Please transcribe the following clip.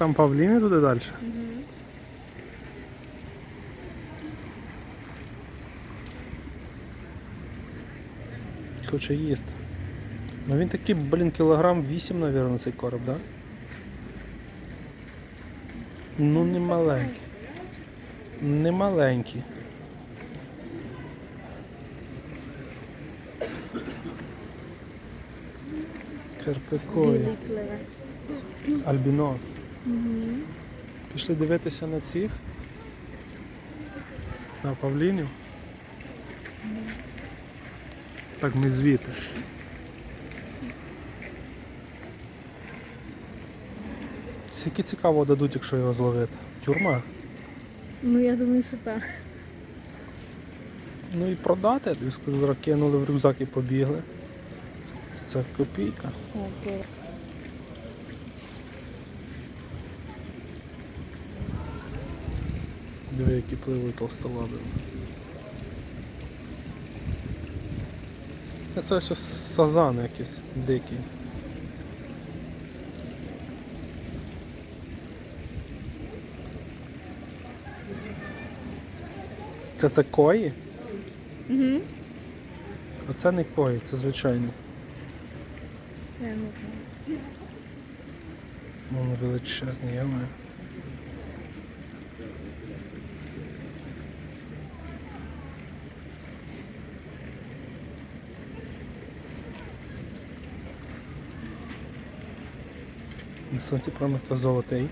Там павліни туди далі. Угу. Хоче їсти. Ну він такий, блін, кілограм 8, мабуть, цей короб, да? Ну не маленький. Не маленький. Карпикові. Білий. Альбінос. Угу. Пішли дивитися на цих. На павлінів. Так ми звідти. Скільки цікаво дадуть, якщо його зловити. Тюрма. Ну я думаю, що так. Ну і продати, скажу, кинули в рюкзак і побігли. Це копійка. Окей. Диви, які пливуть толстолаби. Це, ще сазани якісь дикі. Це це кої? Угу. А це не кої, це звичайні. Я не знаю. Воно величезне, я маю. На сонці промик то золотий.